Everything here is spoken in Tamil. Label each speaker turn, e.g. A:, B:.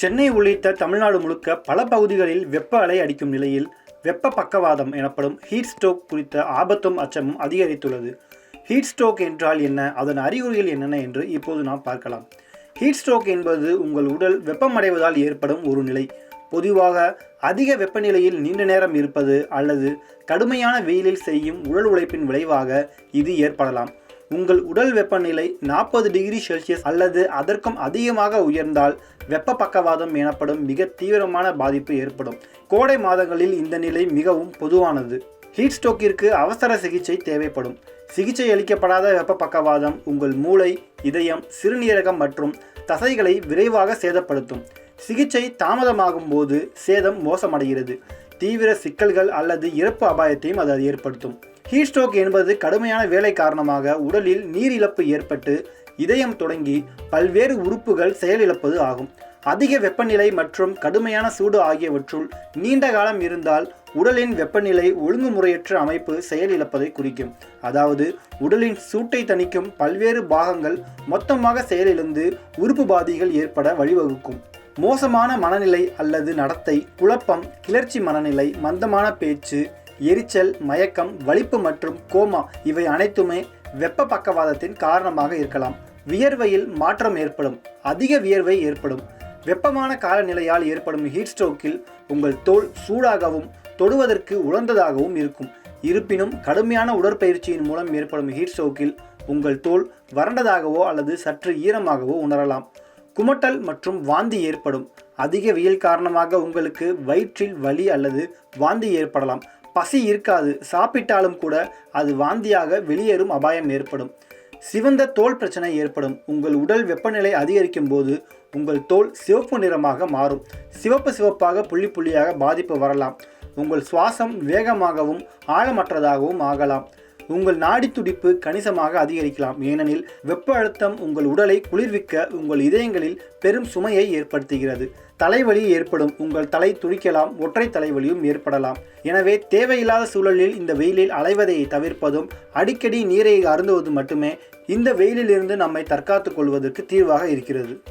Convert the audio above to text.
A: சென்னை உள்ளிட்ட தமிழ்நாடு முழுக்க பல பகுதிகளில் வெப்ப அலை அடிக்கும் நிலையில் வெப்ப பக்கவாதம் எனப்படும் ஹீட் ஸ்ட்ரோக் குறித்த ஆபத்தும் அச்சமும் அதிகரித்துள்ளது. ஹீட் ஸ்ட்ரோக் என்றால் என்ன? அதன் அறிகுறிகள் என்னென்ன என்று இப்போது நாம் பார்க்கலாம். ஹீட் ஸ்ட்ரோக் என்பது உங்கள் உடல் வெப்பமடைவதால் ஏற்படும் ஒரு நிலை. பொதுவாக அதிக வெப்பநிலையில் நீண்ட நேரம் இருப்பது அல்லது கடுமையான வெயிலில் செய்யும் உடல் உழைப்பின் விளைவாக இது ஏற்படலாம். உங்கள் உடல் வெப்பநிலை நாற்பது டிகிரி செல்சியஸ் அல்லது அதற்கும் அதிகமாக உயர்ந்தால் வெப்ப பக்கவாதம் எனப்படும் மிக தீவிரமான பாதிப்பு ஏற்படும். கோடை மாதங்களில் இந்த நிலை மிகவும் பொதுவானது. ஹீட் ஸ்ட்ரோக்கிற்கு அவசர சிகிச்சை தேவைப்படும். சிகிச்சை அளிக்கப்படாத வெப்ப பக்கவாதம் உங்கள் மூளை இதயம் சிறுநீரகம் மற்றும் தசைகளை விரைவாக சேதப்படுத்தும். சிகிச்சை தாமதமாகும் போது சேதம் மோசமடைகிறது. தீவிர சிக்கல்கள் அல்லது இறப்பு அபாயத்தையும் அது ஏற்படுத்தும். ஹீட் ஸ்ட்ரோக் என்பது கடுமையான வேலை காரணமாக உடலில் நீர் இழப்பு ஏற்பட்டு இதயம் தொடங்கி பல்வேறு உறுப்புகள் செயலிழப்பது ஆகும். அதிக வெப்பநிலை மற்றும் கடுமையான சூடு ஆகியவற்றுள் நீண்ட காலம் இருந்தால் உடலின் வெப்பநிலை ஒழுங்குமுறையற்ற அமைப்பு செயலிழப்பதை குறிக்கும். அதாவது உடலின் சூட்டை தணிக்கும் பல்வேறு பாகங்கள் மொத்தமாக செயலிழந்து உறுப்பு பாதிகள் ஏற்பட வழிவகுக்கும். மோசமான மனநிலை அல்லது நடத்தை குழப்பம் கிளர்ச்சி மனநிலை மந்தமான பேச்சு எரிச்சல் மயக்கம் வலிப்பு மற்றும் கோமா இவை அனைத்துமே வெப்ப பக்கவாதத்தின் காரணமாக இருக்கலாம். வியர்வையில் மாற்றம் ஏற்படும் அதிக வியர்வை ஏற்படும். வெப்பமான காலநிலையால் ஏற்படும் ஹீட் ஸ்ட்ரோக்கில் உங்கள் தோல் சூடாகவும் தொடுவதற்கு உலர்ந்ததாகவும் இருக்கும். இருப்பினும் கடுமையான உடற்பயிற்சியின் மூலம் ஏற்படும் ஹீட் ஸ்ட்ரோக்கில் உங்கள் தோல் வறண்டதாகவோ அல்லது சற்று ஈரமாகவோ உணரலாம். குமட்டல் மற்றும் வாந்தி ஏற்படும் அதிக வெயில் காரணமாக உங்களுக்கு வயிற்றில் வலி அல்லது வாந்தி ஏற்படலாம். பசி இருக்காது. சாப்பிட்டாலும் கூட அது வாந்தியாக வெளியேறும் அபாயம் ஏற்படும். சிவந்த தோல் பிரச்சனை ஏற்படும். உங்கள் உடல் வெப்பநிலை அதிகரிக்கும் போது உங்கள் தோல் சிவப்பு நிறமாக மாறும். சிவப்பு சிவப்பாக புள்ளி புள்ளியாக பாதிப்பு வரலாம். உங்கள் சுவாசம் வேகமாகவும் ஆழமற்றதாகவும் ஆகலாம். உங்கள் நாடி துடிப்பு கணிசமாக அதிகரிக்கலாம். ஏனெனில் வெப்ப அழுத்தம் உங்கள் உடலை குளிர்விக்க உங்கள் இதயங்களில் பெரும் சுமையை ஏற்படுத்துகிறது. தலைவலி ஏற்படும். உங்கள் தலை துடிக்கலாம். ஒற்றை தலைவலியும் ஏற்படலாம். எனவே தேவையில்லாத சூழலில் இந்த வெயிலில் அலைவதை தவிர்ப்பதும் அடிக்கடி நீரை அருந்துவது மட்டுமே இந்த வெயிலிலிருந்து நம்மை தற்காத்துக் கொள்வதற்கு தீர்வாக இருக்கிறது.